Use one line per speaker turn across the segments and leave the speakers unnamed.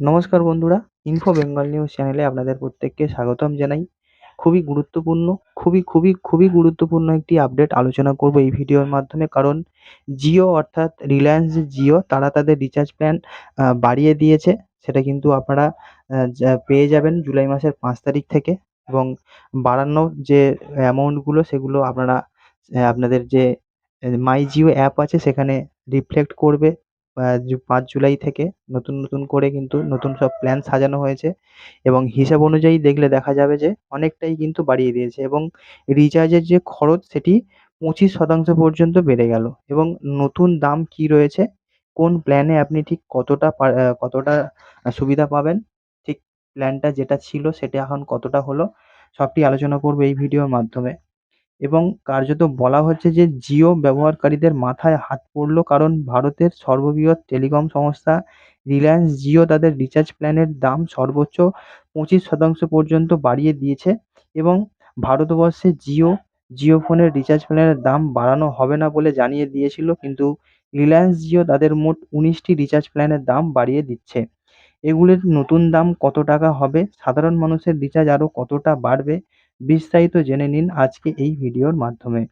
নমস্কার বন্ধুরা info Bengal news চ্যানেলে আপনাদের প্রত্যেককে স্বাগতম জানাই। খুবই গুরুত্বপূর্ণ, খুবই খুবই খুবই গুরুত্বপূর্ণ একটি আপডেট আলোচনা করব এই ভিডিওর মাধ্যমে। কারণ জিও অর্থাৎ রিলায়েন্স যে জিও তারা তাদের রিচার্জ প্ল্যান বাড়িয়ে দিয়েছে। সেটা কিন্তু আপনারা পেয়ে যাবেন জুলাই মাসের পাঁচ তারিখ থেকে। এবং বাড়ানো যে অ্যামাউন্টগুলো সেগুলো আপনারা আপনাদের যে মাই জিও অ্যাপ আছে, সেখানে রিফ্লেক্ট করবে। পাঁচ জুলাই থেকে নতুন নতুন করে কিন্তু নতুন সব প্ল্যান সাজানো হয়েছে এবং হিসাব অনুযায়ী দেখলে দেখা যাবে যে অনেকটাই কিন্তু বাড়িয়ে দিয়েছে এবং রিচার্জের যে খরচ সেটি পঁচিশ শতাংশ পর্যন্ত বেড়ে গেল এবং নতুন দাম কী রয়েছে, কোন প্ল্যানে আপনি ঠিক কতটা কতটা সুবিধা পাবেন, ঠিক প্ল্যানটা যেটা ছিল সেটা এখন কতটা হলো, সবটি আলোচনা করব এই ভিডিওর মাধ্যমে। এবং কার্যত বলা হচ্ছে যে জিও ব্যবহারকারীদের মাথায় হাত পড়ল কারণ ভারতের সর্ববৃহৎ টেলিকম সংস্থা রিলায়েন্স জিও তাদের রিচার্জ প্ল্যানের দাম সর্বোচ্চ পঁচিশ শতাংশ পর্যন্ত বাড়িয়ে দিয়েছে এবং ভারতবর্ষে জিও জিও ফোনের রিচার্জ প্ল্যানের দাম বাড়ানো হবে না বলে জানিয়ে দিয়েছিল, কিন্তু রিলায়েন্স জিও তাদের মোট উনিশটি রিচার্জ প্ল্যানের দাম বাড়িয়ে দিচ্ছে। এগুলির নতুন দাম কত টাকা হবে? সাধারণ মানুষের রিচার্জ আরও কতটা বাড়বে? বিস্তারিত জেনে নিন আজকে এই ভিডিওর মাধ্যমে।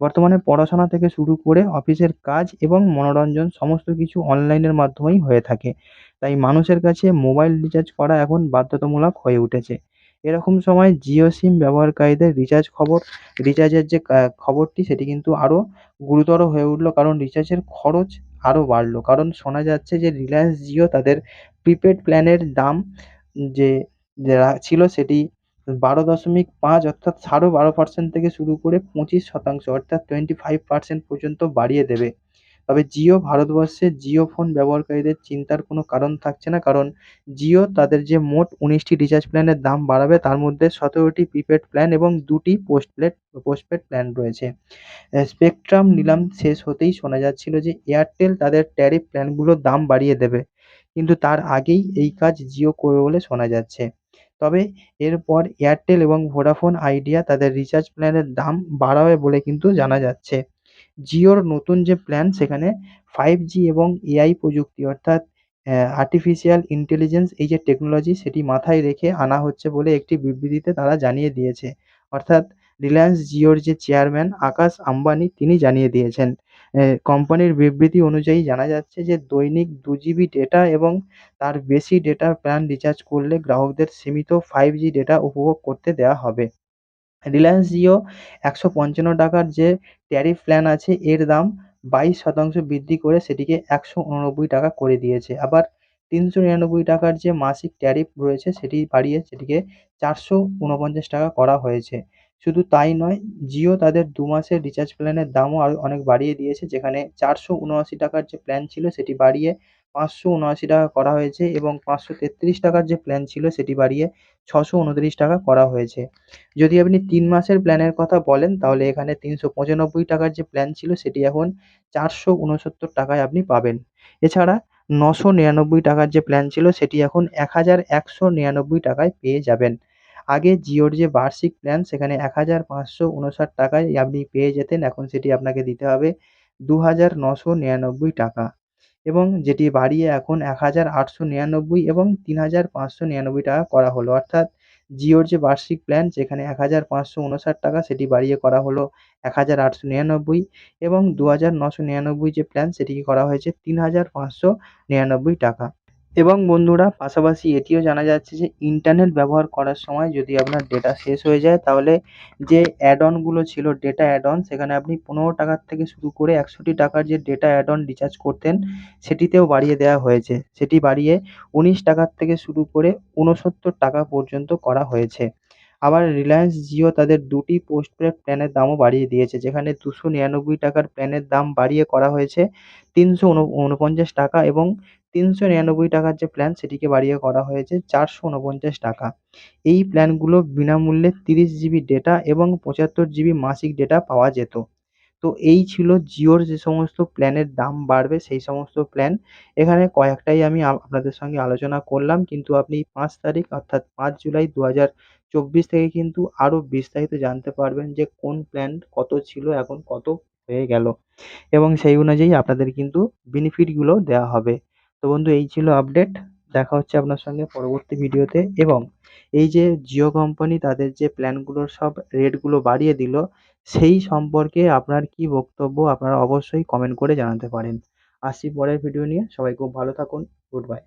বর্তমানে পড়াশোনা থেকে শুরু করে অফিসের কাজ এবং মনোরঞ্জন সমস্ত কিছু অনলাইনের মাধ্যমেই হয়ে থাকে। তাই মানুষের কাছে মোবাইল রিচার্জ করা এখন বাধ্যতামূলক হয়ে উঠেছে। এরকম সময় জিও সিম ব্যবহারকারীদের রিচার্জ খবর রিচার্জের যে খবরটি সেটি কিন্তু আরও গুরুতর হয়ে উঠল কারণ রিচার্জের খরচ আরও বাড়লো। কারণ শোনা যাচ্ছে যে রিলায়েন্স জিও তাদের প্রিপেড প্ল্যানের দাম যে ছিল সেটি বারো দশমিক পাঁচ অর্থাৎ সাড়ে বারো পার্সেন্ট থেকে শুরু করে পঁচিশ শতাংশ অর্থাৎ টোয়েন্টি ফাইভ পার্সেন্ট পর্যন্ত বাড়িয়ে দেবে। তবে জিও ভারতবর্ষে জিও ফোন ব্যবহারকারীদের চিন্তার কোনো কারণ থাকছে না, কারণ জিও তাদের যে মোট উনিশটি রিচার্জ প্ল্যানের দাম বাড়াবে, তার মধ্যে সতেরোটি প্রিপেড প্ল্যান এবং দুটি পোস্টপেড পোস্টপেড প্ল্যান রয়েছে। স্পেকট্রাম নিলাম শেষ হতেই শোনা যাচ্ছিল যে এয়ারটেল তাদের ট্যারিফ প্ল্যানগুলোর দাম বাড়িয়ে দেবে। কিন্তু তার আগেই এই কাজ জিও করবে বলে শোনা যাচ্ছে। তবে এরপর এয়ারটেল এবং ভোডাফোন আইডিয়া তাদের রিচার্জ প্ল্যানের দাম বাড়াবে বলে কিন্তু জানা যাচ্ছে। জিওর নতুন যে প্ল্যান, সেখানে ফাইভ জি এবং এআই প্রযুক্তি, অর্থাৎ আর্টিফিশিয়াল ইন্টেলিজেন্স এই যে টেকনোলজি সেটি মাথায় রেখে আনা হচ্ছে বলে একটি বিবৃতিতে তারা জানিয়ে দিয়েছে। অর্থাৎ রিলায়েন্স জিওর যে চেয়ারম্যান আকাশ আম্বানি, তিনি জানিয়ে দিয়েছেন। কোম্পানির বিবৃতি অনুযায়ী জানা যাচ্ছে যে, দৈনিক দু জিবি ডেটা এবং তার বেশি ডেটার প্ল্যান রিচার্জ করলে গ্রাহকদের সীমিত ফাইভ জি ডেটা উপভোগ করতে দেওয়া হবে। রিলায়েন্স জিও একশো পঞ্চান্ন টাকার যে ট্যারিফ প্ল্যান আছে, এর দাম বাইশ শতাংশ বৃদ্ধি করে সেটিকে একশো উননব্বই টাকা করে দিয়েছে। আবার তিনশো নিরানব্বই টাকার যে মাসিক ট্যারিফ রয়েছে, সেটি বাড়িয়ে সেটিকে চারশো উনপঞ্চাশ টাকা করা হয়েছে। শুধু তাই নয়, জিও তাদের দু মাসের রিচার্জ প্ল্যানের দামও আরও অনেক বাড়িয়ে দিয়েছে। যেখানে চারশো উনআশি টাকার যে প্ল্যান ছিল সেটি বাড়িয়ে পাঁচশো উনআশি টাকা করা হয়েছে এবং পাঁচশো তেত্রিশ টাকার যে প্ল্যান ছিল সেটি বাড়িয়ে ছশো উনত্রিশ টাকা করা হয়েছে। যদি আপনি তিন মাসের প্ল্যানের কথা বলেন, তাহলে এখানে তিনশো পঁচানব্বই টাকার যে প্ল্যান ছিল সেটি এখন চারশো উনসত্তর টাকায় আপনি পাবেন। এছাড়া নশো নিরানব্বই টাকার যে প্ল্যান ছিল সেটি এখন এক হাজার একশো নিরানব্বই টাকায় পেয়ে যাবেন। আগে জিওর যে বার্ষিক প্ল্যান সেখানে এক হাজার পাঁচশো উনষাট টাকায় আপনি পেয়ে যেতেন। এখন সেটি আপনাকে দিতে হবে দু হাজার নশো নিরানব্বই টাকা। এবং যেটি বাড়িয়ে এখন এক হাজার আটশো নিরানব্বই এবং তিন হাজার পাঁচশো নিরানব্বই টাকা করা হলো। অর্থাৎ জিওর যে বার্ষিক প্ল্যান যেখানে এক হাজার পাঁচশো উনষাট টাকা সেটি বাড়িয়ে করা হলো এক হাজার আটশো নিরানব্বই এবং দু হাজার নশো নিরানব্বই যে প্ল্যান সেটিকে করা হয়েছে তিন হাজার পাঁচশো নিরানব্বই টাকা। এবং বন্ধুরা, পাশাপাশি এটিও জানা যাচ্ছে যে ইন্টারনেট ব্যবহার করার সময় যদি আপনার ডেটা শেষ হয়ে যায়, তাহলে যে অ্যাড অনগুলো ছিল ডেটা অ্যাড অন সেখানে আপনি পনেরো টাকার থেকে শুরু করে একশোটি টাকার যে ডেটা অ্যাড অন রিচার্জ করতেন, সেটিতেও বাড়িয়ে দেওয়া হয়েছে। সেটি বাড়িয়ে উনিশ টাকার থেকে শুরু করে ঊনসত্তর টাকা পর্যন্ত করা হয়েছে। আবার রিলায়েন্স জিও তাদের দুটি পোস্টপেড প্ল্যানের দামও বাড়িয়ে দিয়েছে, যেখানে দুশো নিরানব্বই টাকার প্ল্যানের দাম বাড়িয়ে করা হয়েছে তিনশো উনপঞ্চাশ টাকা এবং তিনশো নিরানব্বই টাকার যে প্ল্যান সেটিকে বাড়িয়ে করা হয়েছে চারশো উনপঞ্চাশ টাকা। এই প্ল্যানগুলো বিনামূল্যে তিরিশ জিবি ডেটা এবং পঁচাত্তর জিবি মাসিক ডেটা পাওয়া যেত। তো এই ছিল জিওর যে সমস্ত প্ল্যানের দাম বাড়বে, সেই সমস্ত প্ল্যান এখানে কয়েকটাই আমি আপনাদের সঙ্গে আলোচনা করলাম, কিন্তু আপনি পাঁচ তারিখ অর্থাৎ পাঁচ জুলাই দু হাজার চব্বিশ থেকে কিন্তু আরও বিস্তারিত জানতে পারবেন যে কোন প্ল্যান কত ছিল, এখন কত হয়ে গেল। এবং সেই অনুযায়ী আপনাদের কিন্তু বেনিফিটগুলো দেওয়া হবে। তো বন্ধু, এই ছিল আপডেট দেখা হচ্ছে আপনার সঙ্গে পরবর্তী ভিডিওতে। এবং এই যে জিও কোম্পানি তাদের যে প্ল্যানগুলোর সব রেটগুলো বাড়িয়ে দিল, সেই সম্পর্কে আপনার কি বক্তব্য, আপনারা অবশ্যই কমেন্ট করে জানাতে পারেন। আসি পরের ভিডিও নিয়ে। সবাই খুব ভালো থাকুন। Good bye